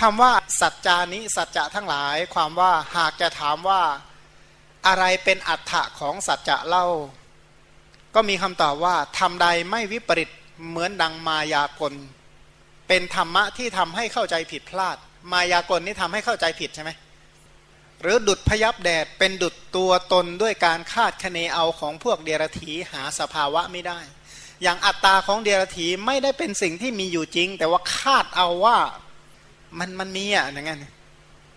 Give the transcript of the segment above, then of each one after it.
คำว่าสัจจานิสัจจะทั้งหลายความว่าหากจะถามว่าอะไรเป็นอัฏฐะของสัจจะเล่า ก็มีคำตอบว่าทำใดไม่วิปริตเหมือนดังมายากล เป็นธรรมะที่ทำให้เข้าใจผิดพลาด มายากลนี่ทำให้เข้าใจผิดใช่ไหมหรือดุดพยับแดดเป็นดุดตัวตนด้วยการคาดคะเนเอาของพวกเดรถีหาสภาวะไม่ได้ อย่างอัตตาของเดรถีไม่ได้เป็นสิ่งที่มีอยู่จริง แต่ว่าคาดเอาว่า มันมันมีอะอย่างนั้น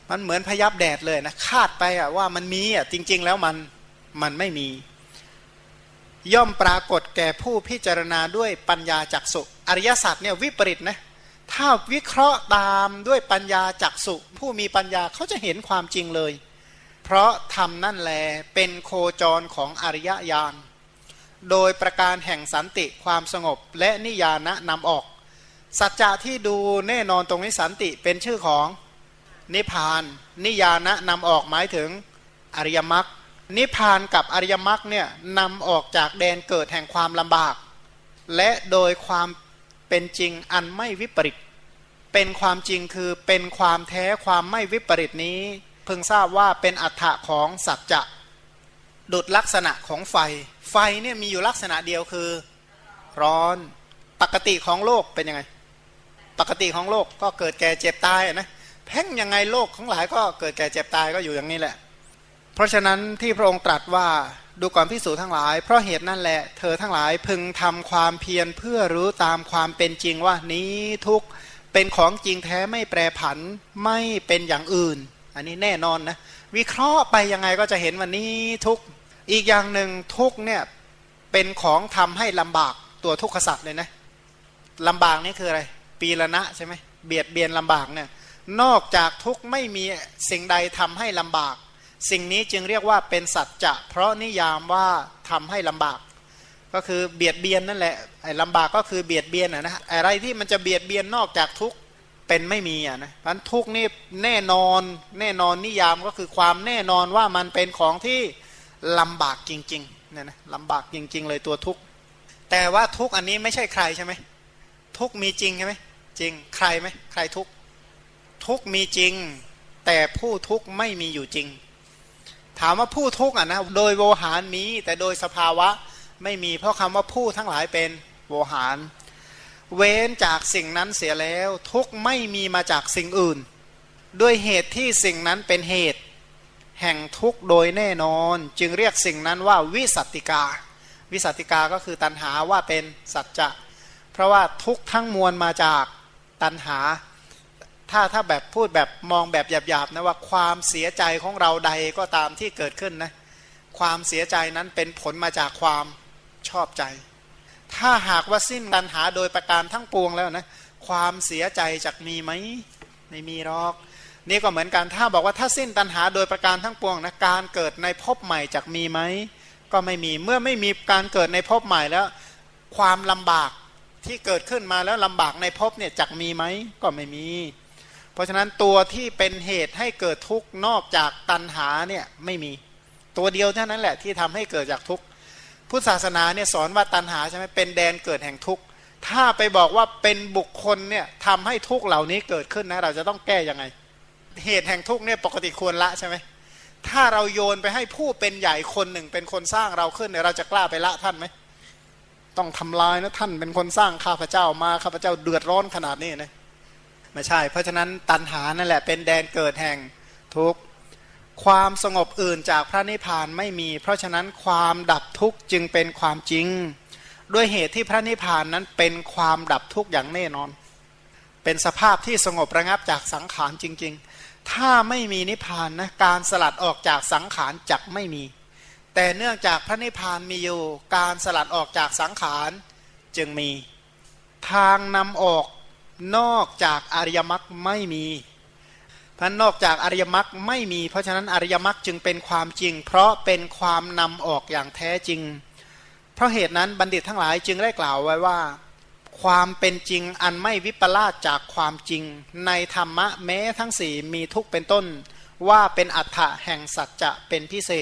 มันเหมือนพยับแดดเลยนะคาดไปอะว่ามันมีอะจริง ๆ แล้วมันมันไม่มี ย่อมปรากฏแก่ผู้พิจารณาด้วยปัญญาจักสุอริยสัจเนี่ยวิปริตนะถ้าวิเคราะห์ตามด้วยปัญญาจักสุผู้มีปัญญาเขาจะเห็นความจริงเลย เพราะทำนั่นแลเป็นโคจรของอริยญาณโดยประการแห่งสันติความสงบและนิยานะนำออก สัจจะที่ดูแน่นอนตรงนี้สันติเป็นชื่อของนิพพาน นิยานะนำออกหมายถึงอริยมรรคนิพพานกับอริยมรรคเนี่ยนำออกจากแดนเกิดแห่งความลำบาก และโดยความเป็นจริงอันไม่วิปริตเป็นความจริงคือเป็นความแท้ความไม่วิปริตนี้ เพิ่งทราบว่าเป็นอัฏฐะของสัจจะดุดลักษณะของไฟ ไฟเนี่ยมีอยู่ลักษณะเดียวคือ ร้อนปกติของโลกเป็นยังไง ปกติของโลกก็เกิดแก่เจ็บตายนะแพ่งยังไงโลกของหลายก็เกิดแก่เจ็บตายก็อยู่อย่างนี้แหละ เพราะฉะนั้นที่พระองค์ตรัสว่าดูก่อนพิสูจน์ทั้งหลาย เพราะเหตุนั่นแหละเธอทั้งหลายพึงทำความเพียรเพื่อรู้ตามความเป็นจริงว่านี้ทุกเป็นของจริงแท้ไม่แปรผันไม่เป็นอย่างอื่น อันนี้แน่นอนนะวิเคราะห์ไปยังไงก็จะเห็นว่านี้ทุกอีกอย่างหนึ่งทุกเนี่ยเป็นของทำให้ลำบากตัวทุกขสัตว์เลยนะลำบากนี่คืออะไร ปีละนะใช่ไหมเบียดเบียนลำบากเนี่ยนอกจากทุกไม่มีสิ่งใดทำให้ลำบาก สิ่งนี้จึงเรียกว่าเป็นสัจจะเพราะนิยามว่าทำให้ลำบาก ก็คือเบียดเบียนนั่นแหละไอ้ลำบากก็คือเบียดเบียนอะนะอะไรที่มันจะเบียดเบียนนอกจากทุกเป็นไม่มีอะนะเพราะทุกนี่แน่นอนแน่นอนนิยามก็คือความแน่นอนว่ามันเป็นของที่ลำบากจริงๆเนี่ยนะลำบากจริง ๆ เลยตัวทุกแต่ว่าทุกอันนี้ไม่ใช่ใครใช่ไหม ทุกมีจริงใช่ไหมจริงใครไหมใครทุกทุกมีจริง แต่ผู้ทุกไม่มีอยู่จริง ถามว่าผู้ทุกอะนะโดยโวหารมีแต่โดยสภาวะไม่มีเพราะคำว่าผู้ทั้งหลายเป็นโวหาร เว้นจากสิ่งนั้นเสียแล้ว ทุกไม่มีมาจากสิ่งอื่น ด้วยเหตุที่สิ่งนั้นเป็นเหตุ แห่งทุกโดยแน่นอน จึงเรียกสิ่งนั้นว่าวิสัตติกา วิสัตติกาก็คือตันหาว่าเป็นสัจจะ เพราะว่าทุกทั้งมวลมาจากตันหา ถ้าถ้าแบบพูดแบบมองแบบหยาบๆนะว่าความเสียใจของเราใดก็ตามที่เกิดขึ้นนะความเสียใจนั้นเป็นผลมาจากความชอบใจ ถ้าหากว่าสิ้นตัณหาโดยประการทั้งปวงแล้วนะความเสียใจจะมีไหมไม่มีหรอก นี่ก็เหมือนกันถ้าบอกว่าถ้าสิ้นตัณหาโดยประการทั้งปวงนะการเกิดในภพใหม่จะมีไหมก็ไม่มีเมื่อไม่มีการเกิดในภพใหม่แล้ว ความลำบาก ที่เกิดขึ้นมาแล้วลำบากในภพเนี่ยจะมีไหมก็ไม่มี เพราะฉะนั้นตัวที่เป็นเหตุให้เกิดทุกข์นอกจากตัณหาเนี่ยไม่มีตัวเดียวเท่านั้นแหละที่ทำให้เกิดจากทุกข์พุทธศาสนาเนี่ยสอนว่าตัณหาใช่ไหมเป็นแดนเกิดแห่งทุกข์ถ้าไปบอกว่าเป็นบุคคลเนี่ยทำให้ทุกข์เหล่านี้เกิดขึ้นนะเราจะต้องแก้ยังไง เหตุแห่งทุกข์เนี่ยปกติควรละใช่ไหมถ้าเราโยนไปให้ผู้เป็นใหญ่คนหนึ่งเป็นคนสร้างเราขึ้นเนี่ยเราจะกล้าไปละท่านไหม ต้องทำลายนะท่านเป็นคนสร้างข้าพเจ้ามาข้าพเจ้าเดือดร้อนขนาดนี้นะไม่ใช่ เพราะฉะนั้นตัณหานั่นแหละเป็นแดนเกิดแห่งทุกข์ความสงบอื่นจากพระนิพพานไม่มี เพราะฉะนั้นความดับทุกข์จึงเป็นความจริง ด้วยเหตุที่พระนิพพานนั้นเป็นความดับทุกข์อย่างแน่นอน เป็นสภาพที่สงบระงับจากสังขารจริง ๆ ถ้าไม่มีนิพพานนะการสลัดออกจากสังขารจักไม่มี แต่เนื่องจากพระนิพพานมีอยู่การสลัดออกจากสังขารจึงมี ทางนำออกนอกจากอริยมรรคไม่มีพันนอกจากอริยมรรคไม่มี เพราะฉะนั้นอริยมรรคจึงเป็นความจริง เพราะเป็นความนำออกอย่างแท้จริง เพราะเหตุนั้นบัณฑิตทั้งหลายจึงได้กล่าวไว้ว่า ความเป็นจริงอันไม่วิปลาสจากความจริง ในธรรมะแม้ทั้งสี่มีทุกเป็นต้น ว่าเป็นอัฏฐะแห่งสัจจะเป็นพิเศษ